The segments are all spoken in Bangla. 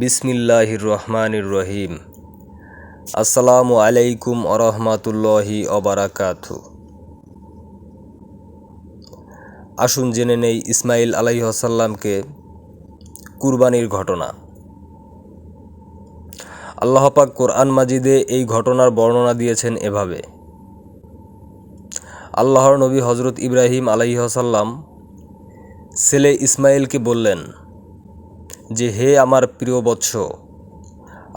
বিসমিল্লাহির রহমানির রহিম। আসসালামু আলাইকুম আরহামাতুল্লাহি অবারাকাতু আসুন জেনে নেই ইসমাইল আলাইহসাল্লামকে কুরবানির ঘটনা। আল্লাহ পাক কোরআন মাজিদে এই ঘটনার বর্ণনা দিয়েছেন এভাবে। আল্লাহর নবী হজরত ইব্রাহিম আলাইহসাল্লাম ছেলে ইসমাইলকে বললেন যে হে আমার প্রিয় বৎস,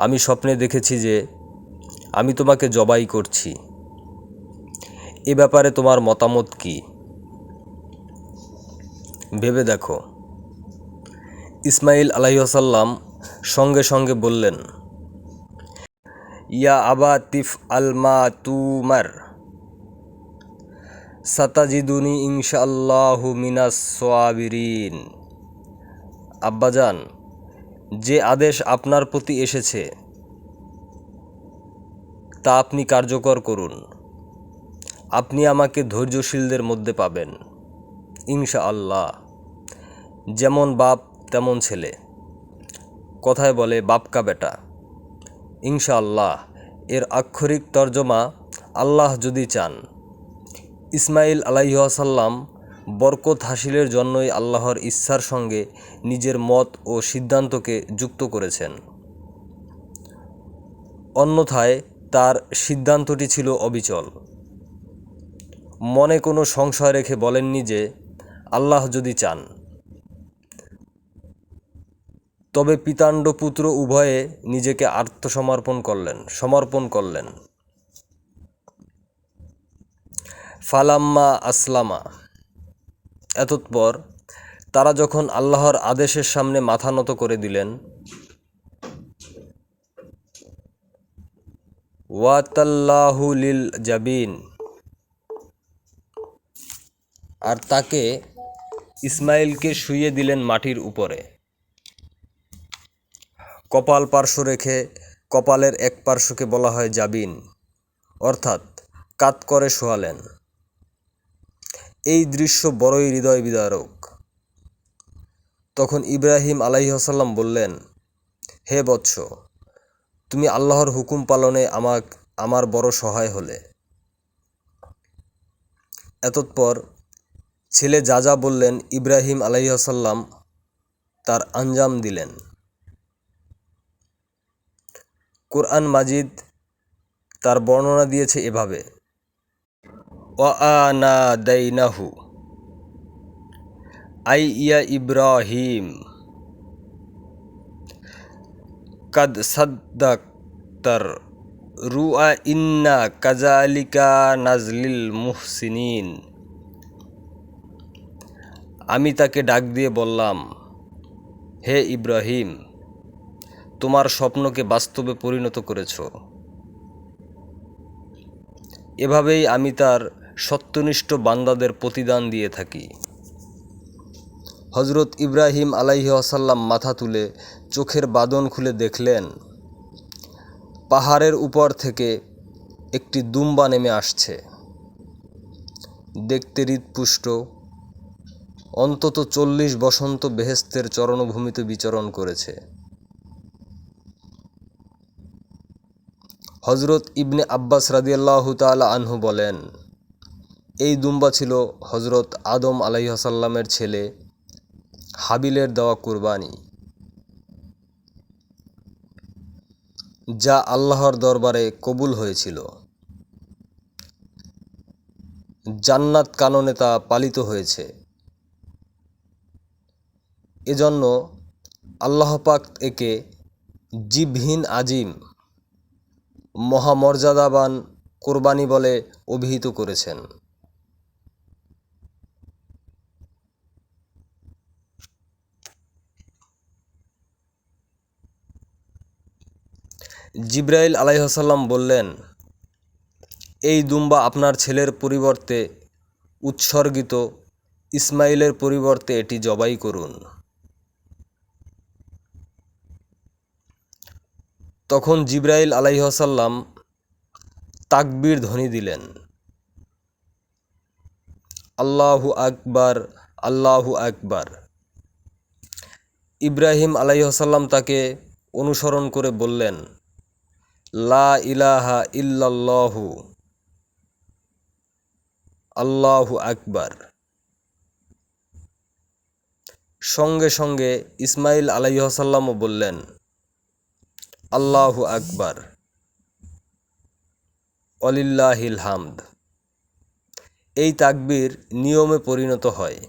আমি স্বপ্নে দেখেছি যে আমি তোমাকে জবাই করছি। এ ব্যাপারে তোমার মতামত কি? ভেবে দেখো। ইসমাইল আলাইসাল্লাম সঙ্গে সঙ্গে বললেন, ইয়া আবা তিফ আলমা তুমার, সাতাজিদুনি ইনশাআল্লাহু মিনাস সোয়াবিরিন আব্বাজান যে আদেশ আপনার প্রতি এসেছে, তা আপনি কার্যকর করুন। আপনি আমাকে ধৈর্যশীলদের মধ্যে পাবেন ইনশা আল্লাহ যেমন বাপ, তেমন ছেলে। কথায় বলে বাপকা বেটা। ইনশা আল্লাহ এর আক্ষরিক তর্জমা আল্লাহ যদি চান। ইসমাইল আলাইসাল্লাম বরকত হাসিলের জন্যই আল্লাহর ইচ্ছার সঙ্গে নিজের মত ও সিদ্ধান্তকে যুক্ত করেছেন। অন্যথায় তার সিদ্ধান্তটি ছিল অবিচল। মনে কোনো সংশয় রেখে বলেননি যে আল্লাহ যদি চান। তবে পিতাণ্ড পুত্র উভয়ে নিজেকে আত্মসমর্পণ করলেন, সমর্পণ করলেন। ফালাম্মা আসলামা এতৎপর তারা যখন আল্লাহর আদেশের সামনে মাথা নত করে দিলেন, ওয়াতাল্লাহু লিল জাবিন আর তাকে ইসমাইলকে শুইয়ে দিলেন মাটির উপরে। কপাল পার্শ্ব রেখে কপালের এক পার্শ্বকে বলা হয় জাবিন, অর্থাৎ কাত করে শোয়ালেন। এই দৃশ্য বড়ই হৃদয় বিদারক। তখন ইব্রাহিম আলাইহাসাল্লাম বললেন, হে বৎস, তুমি আল্লাহর হুকুম পালনে আমাক, আমার বড় সহায় হলে। এতৎপর ছেলে যা যা বললেন ইব্রাহিম আলাইহাসাল্লাম তার আঞ্জাম দিলেন। কোরআন মাজিদ তার বর্ণনা দিয়েছে এভাবে ওয়ানা দাইনাহু আই ইয়া ইব্রাহিম কাদ সাদ্দাক্তার রুআ ইন্না কাজালিকা নাজলিল মুহসিনিন আমি তাকে ডাক দিয়ে বললাম, হে ইব্রাহিম, তোমার স্বপ্নকে বাস্তবে পরিণত করেছ। এভাবেই আমি তার সত্যনিষ্ঠ বান্দাদের প্রতিদান দিয়ে থাকি। হজরত ইব্রাহিম আলাইহি আসাল্লাম মাথা তুলে চোখের বাদন খুলে দেখলেন, পাহাড়ের উপর থেকে একটি দুম্বা নেমে আসছে। দেখতে হৃদপুষ্ট অন্তত চল্লিশ বসন্ত বেহেস্তের চরণভূমিতে বিচরণ করেছে। হজরত ইবনে আব্বাস রাদিয়াল্লাহু তালা আনহু বলেন এই দুম্বা ছিল হজরত আদম আলাইহাসাল্লামের ছেলে হাবিলের দেওয়া কুরবানি। যা আল্লাহর দরবারে কবুল হয়েছিল। জান্নাত কাননে তা পালিত হয়েছে। এজন্য আল্লাহ পাক একে জিবহীন আজিম, মহামর্যাদাবান কোরবানি বলে অভিহিত করেছেন। জিব্রাইল আলাইহাসাল্লাম বললেন, এই দুম্বা আপনার ছেলের পরিবর্তে উৎসর্গিত ইসমাইলের পরিবর্তে এটি জবাই করুন। তখন জিব্রাইল আলাইহাসাল্লাম তাকবীর ধ্বনি দিলেন, আল্লাহু আকবার আল্লাহু আকবার। ইব্রাহিম আলাইহাসাল্লাম তাকে অনুসরণ করে বললেন লা ইলাহা ইল্লাল্লাহু। আল্লাহু আকবার। সঙ্গে সঙ্গে ইসমাইল আলাইসাল্লামও বললেন, আল্লাহু আকবার। অলিল্লাহিল হামদ। এই তাকবীর নিয়মে পরিণত হয়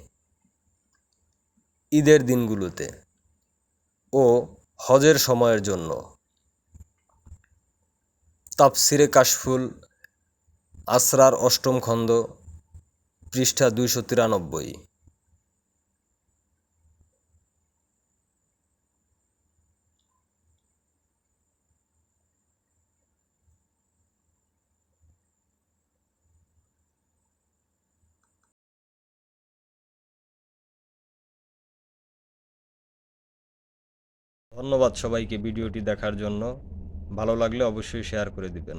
ঈদের দিনগুলোতে ও হজের সময়ের জন্য। তাফসিরে কাশফুল আসরার অষ্টম খণ্ড পৃষ্ঠা দুইশো তিরানব্বই। ধন্যবাদ সবাইকে ভিডিওটি দেখার জন্য। ভালো লাগলে অবশ্যই শেয়ার করে দিবেন।